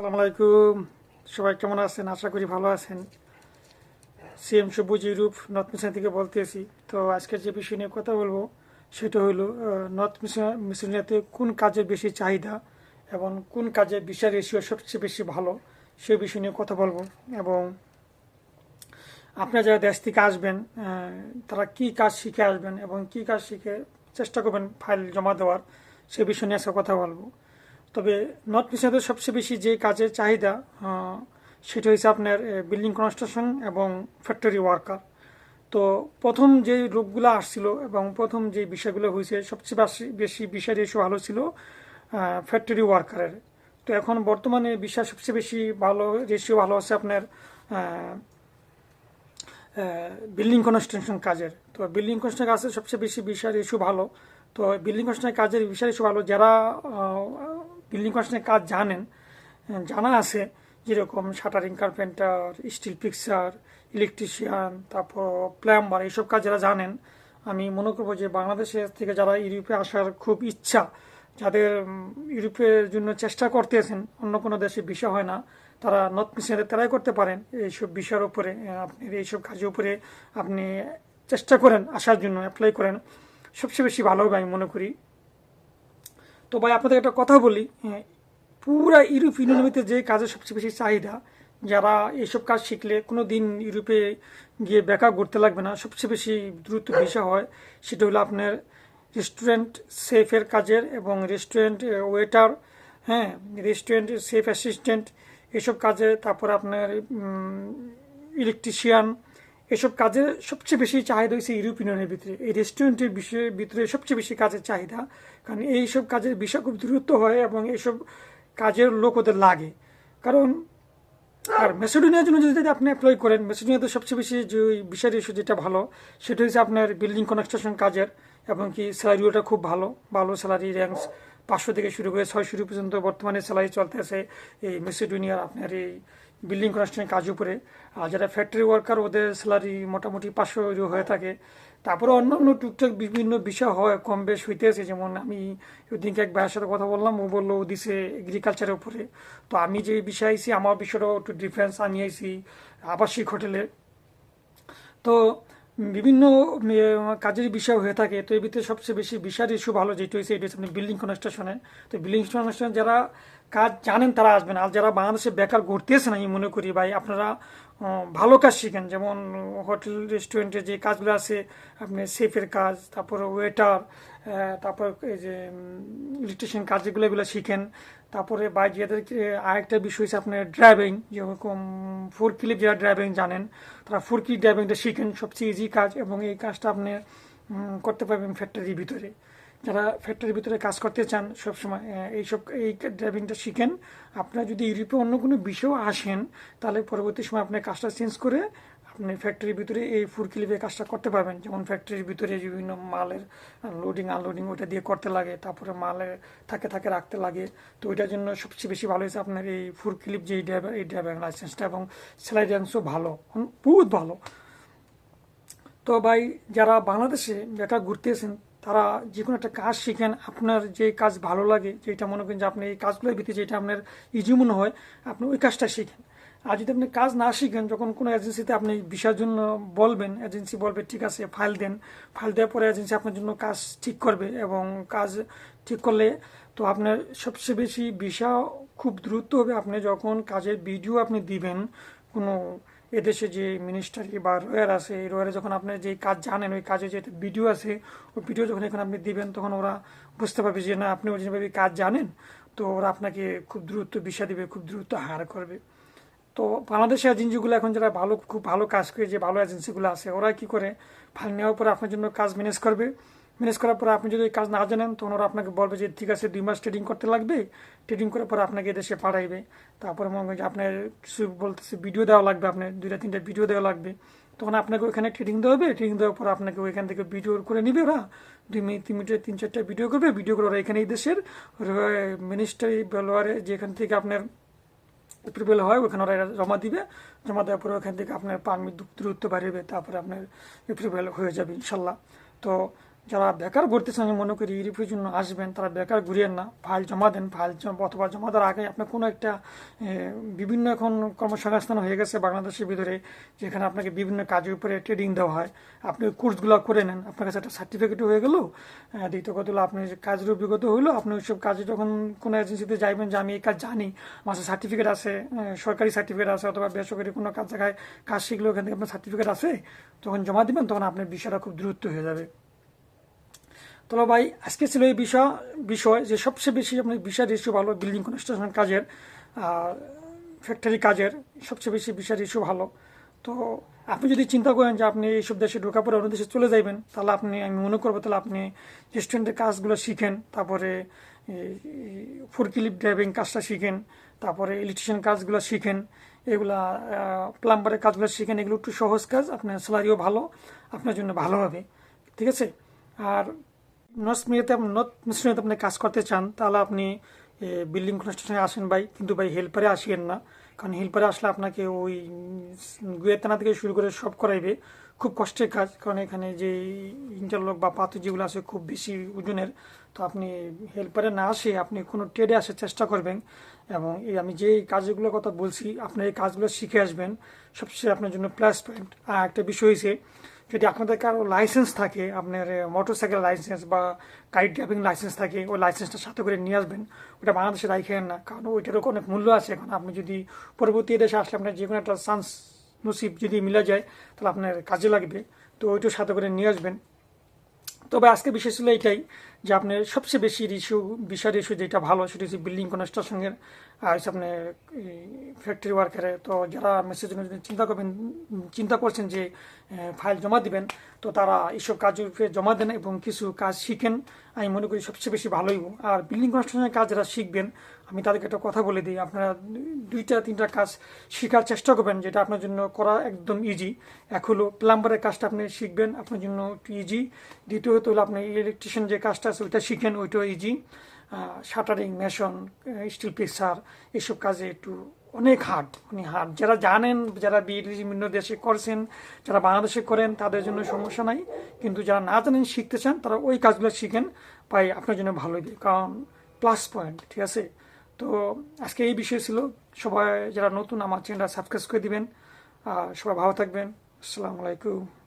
সালাম আলাইকুম। সবাই কেমন আছেন? আশা করি ভালো আছেন। সিএম সবুজ ইউরোপ নর্থ মিশন থেকে বলতেছি। তো আজকে যে বিষয় নিয়ে কথা বলব, সেটা হলো নর্থ মিশন মিশনিয়াতে কোন কাজের বেশি চাহিদা এবং কোন কাজে বিষয় রেশিও সবচেয়ে বেশি ভালো সেই বিষয় নিয়ে কথা বলব। এবং আপনারা যারা দেশ থেকে আসবেন তারা কি কাজ শিখে আসবেন এবং কি কাজ শিখে চেষ্টা করবেন ফাইল জমা দেওয়ার, সে বিষয় নিয়ে আজকে কথা বলব। তবে নর্থ মিশনাতে সবচেয়ে বেশি যে কাজের চাহিদা সেটা হচ্ছে আপনার বিল্ডিং কনস্ট্রাকশন এবং ফ্যাক্টরি ওয়ার্কার তো প্রথম যে রোগগুলো আসছিল এবং প্রথম যে বিষয়গুলো হয়েছে, সবচেয়ে বেশি বেশি বিষয় রেশিও ভালো ছিল ফ্যাক্টরি ওয়ার্কারের তো এখন বর্তমানে বিষয় সবচেয়ে বেশি ভালো রেশিও ভালো আছে আপনার বিল্ডিং কনস্ট্রাকশন কাজের। তো বিল্ডিং কনস্ট্রাকশন কাজের সবচেয়ে বেশি বিষয় ইস্যু ভালো। তো বিল্ডিং কনস্ট্রাকশন কাজের বিষয় ইস্যু ভালো। যারা বিল্ডিং কনস্ট্রাকশন কাজ জানেন জানা আছে যেরকম shuttering carpenter steel fixer electrician তারপর প্লাম্বার এইসব কাজ যারা জানেন আমি মনে করব যে বাংলাদেশের থেকে যারা ইউরোপে আসার খুব ইচ্ছা যাদের ইউরোপের জন্য চেষ্টা করতেছেন অন্য কোনো দেশে বিষয় হয় না তারা নর্থ মিশনে তারাই করতে পারেন এইসব বিষয়ের উপরে আহ, আপনি এইসব কাজের উপরে আপনি চেষ্টা করেন আসার জন্য অ্যাপ্লাই করেন। সবচেয়ে বেশি ভালো হবে আমি মনে করি। তো ভাই, আপনাদের একটা কথা বলি পুরা ইউরোপ ইউনিয়নের ভিতরে যে কাজের সবচেয়ে বেশি চাহিদা, যারা এইসব কাজ শিখলে কোনো দিন ইউরোপে গিয়ে বেকার করতে লাগবে না, সবচেয়ে বেশি দ্রুত বিষয় হয় সেটা হলো আপনার রেস্টুরেন্ট সেফের কাজের এবং রেস্টুরেন্ট ওয়েটার হ্যাঁ রেস্টুরেন্ট সেফ অ্যাসিস্ট্যান্ট এসব কাজে, তারপর আপনার ইলেকট্রিশিয়ান এসব কাজের সবচেয়ে বেশি চাহিদা হয়েছে ইউরোপ ইউনিয়নের ভিতরে। এই রেস্টুরেন্টের বিষয়ের ভিতরে সবচেয়ে বেশি কাজের চাহিদা, কারণ এইসব কাজের বিষয় খুব দ্রুত হয় এবং এইসব কাজের লোক ওদের লাগে। কারণ, আর মেসিডোনিয়ার জন্য যদি আপনি অ্যাপ্লাই করেন, মেসিডোনিয়াতে সবচেয়ে বেশি যে বিষয় ইস্যু যেটা ভালো, সেটা হচ্ছে আপনার বিল্ডিং কনস্ট্রাকশন কাজের, এবং কি স্যালারিওটা খুব ভালো ভালো স্যালারি র্যাঙ্কস পাঁচশো থেকে শুরু করে ছয়শো পর্যন্ত বর্তমানে স্যালারি চলতে আছে এই মেসিডোনিয়ার আপনার এই বিল্ডিং কনস্ট্রাকশন কাজ উপরে। আর যারা ফ্যাক্টরি ওয়ার্কার ওদের স্যালারি মোটামুটি পাঁচশো হয়ে থাকে। তারপরে অন্য অন্য টুকটাক বিভিন্ন বিষয় হয়, কম বেশ হইতেছে যেমন আমি ওদিনকে এক ভাইয়ের সাথে কথা বললাম, ও বলল ও দিছে এগ্রিকালচারের উপরে। তো আমি যে বিষয় আইসি আমার বিষয়টাও একটু ডিফারেন্স আমি আবাসিক হোটেলে। তো বিভিন্ন কাজের বিষয় হয়ে থাকে। তো এর ভিতরে সবচেয়ে বেশি বিষয়ের ইস্যু ভালো যেটি হয়েছে, এটা হচ্ছে বিল্ডিং কনস্ট্রাকশনে তো বিল্ডিং কনস্ট্রাকশন যারা কাজ জানেন তারা আসবেন। আর যারা বাংলাদেশে বেকার ঘুরতেছে না আমি মনে করি ভাই, আপনারা ভালো কাজ শিখেন। যেমন হোটেল, রেস্টুরেন্টে যে কাজগুলো আছে, আপনি সেফের কাজ, তারপর ওয়েটার তারপর এই যে ইলেকট্রিশিয়ান কাজ যেগুলো এগুলো শিখেন। তারপরে বা যাদেরকে আরেকটা বিষয় হচ্ছে আপনার ড্রাইভিং যেরকম ফোর ক্লিপ যারা ড্রাইভিং জানেন, তারা ফোর ড্রাইভিংটা শিখেন। সবচেয়ে ইজি কাজ এবং এই কাজটা আপনি করতে পারবেন ফ্যাক্টরির ভিতরে। যারা ফ্যাক্টরির ভিতরে কাজ করতে চান সবসময় এইসব, এই ড্রাইভিংটা শিখেন। আপনারা যদি ইউরোপে অন্য কোনো বিষয়েও আসেন, তাহলে পরবর্তী সময় আপনার কাজটা চেঞ্জ করে আপনি ফ্যাক্টরির ভিতরে এই ফুড ক্লিপে কাজটা করতে পারবেন। যেমন ফ্যাক্টরির ভিতরে বিভিন্ন মালের লোডিং আনলোডিং ওইটা দিয়ে করতে লাগে, তারপরে মালে থাকে থাকে রাখতে লাগে। তো ওইটার জন্য সবচেয়ে বেশি ভালো হয়েছে আপনার এই ফুরকিলিপ ক্লিপ যে ড্রাইভার এই ড্রাইভিং লাইসেন্সটা এবং সেলাই অংশ ভালো, বহুত ভালো। তো ভাই, যারা বাংলাদেশে বেকার ঘুরতেছেন তারা যে কোনো একটা কাজ শিখেন, আপনার যে কাজ ভালো লাগে, যেটা মনে করেন যে আপনি এই কাজগুলোর ভিত্তিতে যেটা আপনার ইজি মনে হয়, আপনি ওই কাজটা শিখেন। আর যদি আপনি কাজ না শিখেন, যখন কোনো এজেন্সিতে আপনি বিষয়ের জন্য বলবেন এজেন্সি বলবে, ঠিক আছে ফাইল দেন। ফাইল দেওয়ার পরে এজেন্সি আপনার জন্য কাজ ঠিক করবে এবং কাজ ঠিক করলে তো আপনার সবচেয়ে বেশি বিষয় খুব দ্রুত হবে। আপনি যখন কাজের ভিডিও আপনি দিবেন, কোনো এদেশে যে মিনিস্টারি বা রয়ার আছে, এই রয়ারে যখন আপনি যে কাজ জানেন, ওই কাজে যে ভিডিও আছে, ওই ভিডিও যখন এখানে আপনি দিবেন, তখন ওরা বুঝতে পারবে যে না আপনি ওইভাবে কাজ জানেন, তো ওরা আপনাকে খুব দ্রুত বিষয় দিবে, খুব দ্রুত হায়ার করবে। তো বাংলাদেশের এজেন্সিগুলো এখন যারা ভালো, খুব ভালো কাজ করে, যে ভালো এজেন্সিগুলো আছে, ওরা কি করে? ফাইল নেওয়ার পরে আপনার জন্য কাজ ম্যানেজ করবে। ম্যানেজ করার পরে আপনি যদি কাজ না জানেন, তখন ওরা আপনাকে বলবে যে, ঠিক আছে, দুই মাস ট্রেডিং করতে লাগবে। ট্রেডিং করার পরে আপনাকে দেশে পাঠাইবে। তারপরে মনে করেন যে আপনার কিছু বলতেছে ভিডিও দেওয়া লাগবে আপনার, দুইটা, তিনটা ভিডিও দেওয়া লাগবে। তখন আপনাকে ওইখানে ট্রেডিং দেওয়া হবে। ট্রেডিং দেওয়ার পর আপনাকে ওইখান থেকে ভিডিও করে নিবে ওরা। দুই মিনিট, তিন মিনিটের তিন, চারটা ভিডিও করবে। ভিডিও করে ওরা এখানে এই দেশের মিনিস্টারি বেলোয়ারে যেখান থেকে আপনার এপ্রিল হয়, ওখানে ওরা জমা দিবে। জমা দেওয়ার পরে ওখান থেকে আপনার পারমিট দ্রুত বাড়বে তারপরে আপনার এপ্রিল হয়ে যাবে, ইনশাল্লাহ। তো যারা বেকার ভর্তিছেন আমি মনে করি ইউরোপের জন্য আসবেন, তারা বেকার ঘুরিয়েন না, ফাইল জমা দেন, ফাইল অথবা জমা দেওয়ার আগে আপনার কোনো একটা বিভিন্ন এখন কর্মসংস্থান হয়ে গেছে বাংলাদেশের ভিতরে, যেখানে আপনাকে বিভিন্ন কাজের উপরে ট্রেডিং দেওয়া হয়। আপনি ওই কোর্সগুলো করে নেন। আপনার কাছে একটা সার্টিফিকেট হয়ে গেল দ্বিতীয় কথা হলো আপনি কাজের অভিজ্ঞতা হইল আপনি ওইসব কাজে যখন কোনো এজেন্সিতে যাইবেন যে আমি এই কাজ জানি আমার সার্টিফিকেট আছে সরকারি সার্টিফিকেট আছে, অথবা বেসরকারি কোনো কাজ জায়গায় কাজ শিখলে ওখান থেকে আপনার সার্টিফিকেট আছে, তখন জমা দিবেন, তখন আপনার বিষয়টা খুব দ্রুত হয়ে যাবে। তো ভাই, আজকে ছিল এই বিষয় বিষয় যে সবচেয়ে বেশি আপনার বিষয় রেশিও ভালো বিল্ডিং কনস্ট্রাকশন কাজের ফ্যাক্টরি কাজের, সবচেয়ে বেশি বিষয় রেশিও ভালো। তো আপনি যদি চিন্তা করেন যে আপনি এইসব দেশে ঢোকা পরে অন্য দেশে চলে যাবেন তাহলে আপনি, আমি মনে করব তাহলে আপনি রেস্টুরেন্টের কাজগুলো শিখেন, তারপরে ফোরকিলিপ ড্রাইভিং কাজটা শিখেন, তারপরে ইলেকট্রিশিয়ান কাজগুলো শিখেন, এগুলা প্লাম্বারের কাজগুলো শিখেন, এগুলো একটু সহজ কাজ, আপনার স্যালারিও ভালো, আপনার জন্য ভালো হবে। ঠিক আছে? আর নর্থ মিয়াতে নর্থ আপনি কাজ করতে চান, তাহলে আপনি বিল্ডিং কনস্ট্রাকশনে আসেন ভাই। কিন্তু ভাই হেল্পারে আসিয়েন না। কারণ হেল্পারে আসলে আপনাকে ওই গুয়েতানা থেকে শুরু করে সব করাইবে। খুব কষ্টের কাজ। কারণ এখানে যে ইন্টারলক বা পাথর যেগুলো আছে, খুব বেশি ওজনের। তো আপনি হেল্পারে না আসে আপনি কোনো ট্রেডে আসার চেষ্টা করবেন। এবং এই আমি যে কাজগুলোর কথা বলছি আপনি এই কাজগুলো শিখে আসবেন। সবচেয়ে আপনার জন্য প্লাস পয়েন্ট আর একটা বিষয় হয়েছে যদি আপনাদের কারও লাইসেন্স থাকে, আপনার মোটর সাইকেল লাইসেন্স বা গাড়ি ড্রাইভিং লাইসেন্স থাকে, ওই লাইসেন্সটা সাথে করে নিয়ে আসবেন। ওটা বাংলাদেশে রাখেন না। কারণ ওইটারও অনেক মূল্য আছে। এখন আপনি যদি পরবর্তী দেশে আসলে আপনার যে কোনো একটা চান্স নসিব যদি মিলে যায়, তাহলে আপনার কাজে লাগবে। তো ওইটার সাথে করে নিয়ে আসবেন। তবে আজকে বিশেষ ছিল এটাই যে আপনার সবচেয়ে বেশি ইস্যু বিষয় ইস্যু যেটা ভালো সেটা হচ্ছে বিল্ডিং কনস্ট্রাকশনের আর হচ্ছে আপনার ফ্যাক্টরি ওয়ার্কারে তো যারা মেসেজ চিন্তা করবেন, চিন্তা করছেন যে ফাইল জমা দিবেন, তো তারা এইসব উপরে জমা দেন এবং কিছু কাজ শিখেন। আমি মনে করি সবচেয়ে বেশি ভালোই আর বিল্ডিং কনস্ট্রাকশনের কাজ যারা শিখবেন, আমি তাদেরকে একটা কথা বলে দিই, আপনারা দুইটা, তিনটা কাজ শেখার চেষ্টা করবেন, যেটা আপনার জন্য করা একদম ইজি এক হলো প্লাম্বারের কাজটা আপনি শিখবেন, আপনার জন্য একটু ইজি দ্বিতীয়ত হলো আপনি ইলেকট্রিশিয়ান যে কাজটা আছে ওইটা শিখেন ওইটাও ইজি শাটারিং, মেশন স্টিল প্রেসার এসব কাজে একটু অনেক হার্ড মানে হার্ড যারা জানেন, যারা বিভিন্ন দেশে করছেন, যারা বাংলাদেশে করেন, তাদের জন্য সমস্যা নাই। কিন্তু যারা না জানেন, শিখতে চান, তারা ওই কাজগুলো শিখেন, পাই আপনার জন্য ভালো কারণ প্লাস পয়েন্ট ঠিক আছে? তো আজকে এই বিষয় ছিল। সবাই যারা নতুন, আমার চ্যানেলটা সাবস্ক্রাইব করে দিবেন। সবাই ভালো থাকবেন। আসসালামু আলাইকুম।